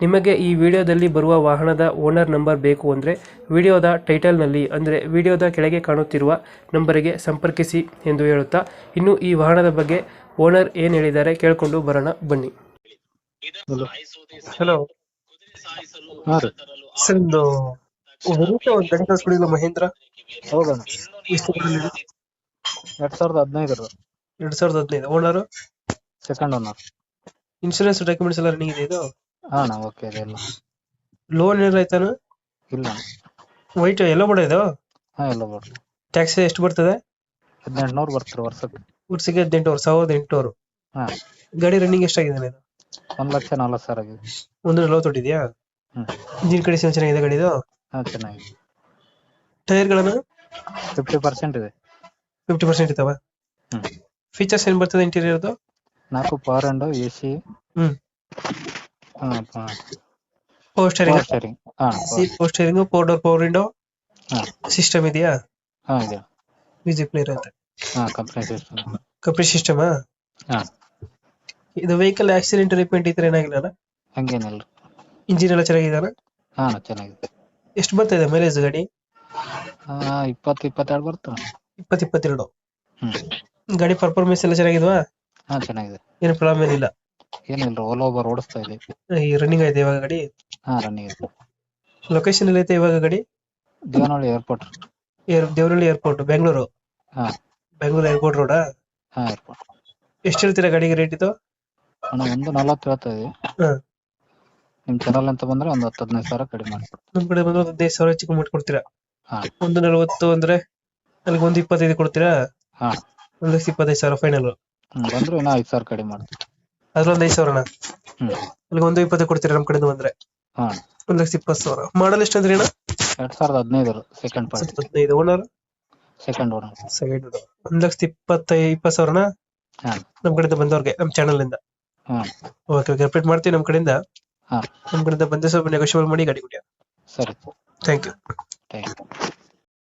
ನಿಮಗೆ ಈ ವಿಡಿಯೋದಲ್ಲಿ ಬರುವ ವಾಹನದ ಓನರ್ ನಂಬರ್ ಬೇಕು ಅಂದರೆ ವಿಡಿಯೋದ ಟೈಟಲ್ನಲ್ಲಿ ಅಂದರೆ ವಿಡಿಯೋದ ಕೆಳಗೆ ಕಾಣುತ್ತಿರುವ ನಂಬರಿಗೆ ಸಂಪರ್ಕಿಸಿ ಎಂದು ಹೇಳುತ್ತಾ ಇನ್ನು ಈ ವಾಹನದ ಬಗ್ಗೆ ಓನರ್ ಏನು ಹೇಳಿದ್ದಾರೆ ಕೇಳಿಕೊಂಡು ಬರೋಣ ಬನ್ನಿ. ಹಲೋ. ಹಲೋ. ಹಾ ರೀ. ಸರ್ ಒಂದು ಒಂದು ಗಾಡಿ ಕಳಿಸ್ಬಿಡಿಲ್ಲ ಮಹೇಂದ್ರ? ಹೌದಣ್ಣ. ಎಷ್ಟು ಎರಡ್ ಸಾವಿರದ ಹದಿನೈದರ ಎರಡು ಸಾವಿರದ ಹದಿನೈದು. Owner? Second owner insurance documents ಎಲ್ಲ ರನ್ನಿಂಗ್ ಇದೆ ಇದು? ಹಾ ಅಣ್ಣ ಓಕೆ ಇದೆಲ್ಲ ಲೋನ್ ಏನಾರ ಐತಾನ ಇಲ್ಲ. ವೈಟ್ ಎಲ್ಲ ಬಿಡ ಇದು? ಹಾ ಎಲ್ಲ ಬರ್ರಿ ಟ್ಯಾಕ್ಸ್ ಎಷ್ಟು ಬರ್ತದೆ? ಹದಿನೆಂಟುನೂರು ಬರ್ತೀರಿ ವರ್ಷಕ್ಕೆ. ವರ್ಷಕ್ಕೆ ಹದಿನೆಂಟುವರೆ ಸಾವಿರದ ಎಂಟುನೂರು. ಹಾ. ಗಾಡಿ ರನ್ನಿಂಗ್ ಎಷ್ಟಾಗಿದೆ ಇದು? ಒಂದ್ ಲಕ್ಷ ನಲ್ವತ್ತು ಸಾವಿರ ಆಗಿದೆ. ಒಂದು ನಲವತ್ತೊಟ್ಟಿದೆಯಾ ಹ್ಮ್. ಇಂಜಿನ್ ಕಂಡೀಷನ್ ಚೆನ್ನಾಗಿದೆ ಗಾಡಿದು ಹಾ ಚೆನ್ನಾಗಿದೆ. ಟೈರ್ಗಳನ್ನು? ಫಿಫ್ಟಿ ಪರ್ಸೆಂಟ್ ಇದೆ. ಫಿಫ್ಟಿ ಪರ್ಸೆಂಟ್ ಇದಾವ? ಹ್ಮ್. ಫೀಚರ್ಸ್ ಏನ್ ಬರ್ತದೆ ಇಂಟೀರಿಯರ್ದು ನಾಲ್ಕು ಪವರ್ ಅಂಡು ಎ ಸಿ ಹ್ಮ್. ಪವರ್ ಸ್ಟೇರಿಂಗ್ ಸ್ಟೇರಿಂಗ್ ಹಾ power steering power door power window system ಇದೆಯಾ? ಹಾ ಇದೆ. ಮ್ಯೂಸಿಕ್ ಪ್ಲೇಯರ್ ಅಂತ. ಹಾ ಕಂಪ್ನಿ ಸಿಸ್ಟಮ್ ಕಂಪ್ನಿ ಸಿಸ್ಟಮ್ ಹಾ. ಇದು ವೆಹಿಕಲ್ ಆಕ್ಸಿಡೆಂಟ್ ರಿಪೇಂಟ್ ಇದ್ರೆ ಏನಾಗಿಲ್ಲ ಹಂಗೇನಲ್ಲ ಇಂಜಿನ್ ಎಲ್ಲ ಚೆನ್ನಾಗಿದಾರ ಹಾ ಚೆನ್ನಾಗಿದೆ. ಎಷ್ಟು ಬರ್ತಾ ಇದೆ ಮೈಲೇಜ್ ಗಾಡಿ? ಹಾ ಇಪ್ಪತ್ತು ಇಪ್ಪತ್ತೆರಡು ಬರುತ್ತೆ ಇಪ್ಪತ್ತು ಇಪ್ಪತ್ತೆರಡು. ಗಾಡಿ ಪರ್ಫಾರ್ಮೆನ್ಸ್ ಎಲ್ಲ ಚೆನ್ನಾಗಿದ್ವಾ? ಹಾ ಚೆನ್ನಾಗಿದೆ. ಏನು ಪ್ರಾಬ್ಲಮ್ ಏನಿಲ್ಲ. ಏನಿಲ್ಲ ಓಲೋ ಓವರ್ ಓಡಿಸ್ತಾ ಇದೆ ಈ ರನ್ನಿಂಗ್ ಐತೆ ಇವಾಗ ಗಾಡಿ? ಹಾ ರನ್ನಿಂಗ್ ಇದೆ ಲೊಕೇಶನ್ ಎಲ್ಲ ಐತೆ ಇವಾಗ ಗಾಡಿ? Devanahalli airport air Devanahalli airport Bengaluru? ಹಾ. ಬೆಂಗಳೂರು ಏರ್ಪೋರ್ಟ್ ರೋಡಾ ಹಾ ಏರ್ಪೋರ್ಟ್ ಎಷ್ಟು ಹೇಳ್ತೀರಾ ಗಾಡಿಗೆ ರೇಟ್ ಇದು? ಅಣ್ಣ ಒಂದು ನಲವತ್ತು ಹೇಳ್ತಾ ಇದೆ ಹಾ. ನಿಮ್ ಚಾನಲ್ ಅಂತ ಬಂದ್ರೆ ಒಂದು ಹತ್ತು ಹದಿನೈದು ಸಾವಿರ ಕಡಿಮೆ ಮಾಡಿ. ನಮ್ ಕಡೆ ಬಂದ್ರೆ ಒಂದು ಹದಿನೈದು ಸಾವಿರ ಚಿಕ್ಕ ಮಾಡ್ಕೊಡ್ತೀರಾ? ಹಾ. ಒಂದು ನಲವತ್ತು ಅಂದ್ರೆ ಅಲ್ಲಿಗೆ ಒಂದು ಇಪ್ಪತ್ತೈದು ಕೊಡ್ತೀರಾ? ಹಾ. ಒಂದು ಲಕ್ಷ ಇಪ್ಪತ್ತೈದು ಸಾವಿರ ಫೈನಲ್ ಬಂದ್ರೆ ಇನ್ನೂ ಐದು ಸಾವಿರ ಕಡಿಮೆ ಮಾಡ್ತೀನಿ ಅದ್ರೊಂದು ಐದು ಸಾವಿರನ? ಹ್ಮ್. ಅಲ್ಲಿಗೆ ಒಂದು ಇಪ್ಪತ್ತು ಕೊಡ್ತೀರಾ ನಮ್ ಕಡೆಯಿಂದ ಬಂದ್ರೆ? ಹಾ. ಒಂದ್ ಲಕ್ಷ ಇಪ್ಪತ್ತು ಸಾವಿರ. ಮಾಡಲ್ ಎಷ್ಟು ಅಂದ್ರೆ ಎರಡ್ ಸಾವಿರದ ಹದಿನೈದು ಸೆಕೆಂಡ್ ಪಾರ್ಟಿ ಹದಿನೈದು. ಓನರ್ ಸೆಕೆಂಡ್ ಓನರ್ ಸೆಕೆಂಡ್ ಒಂದು ಲಕ್ಷ ಇಪ್ಪತ್ತೈ ಇಪ್ಪತ್ತು ಸಾವಿರನ? ನಮ್ ಕಡೆಯಿಂದ ಬಂದವ್ರಿಗೆ ನಮ್ ಚಾನಲ್ ಇಂದ. ಓಕೆ ಓಕೆ ರಿಪೀಟ್ ಮಾಡ್ತೀವಿ ನಮ್ ಕಡೆಯಿಂದ. ನಮ್ ಕಡೆಯಿಂದ ಬಂದೆ ಸ್ವಲ್ಪ ನೆಗೋಷಿಯಬಲ್ ಮಾಡಿ ಗಾಡಿ ಕುಡಿಯ ಸರಿ. Thank you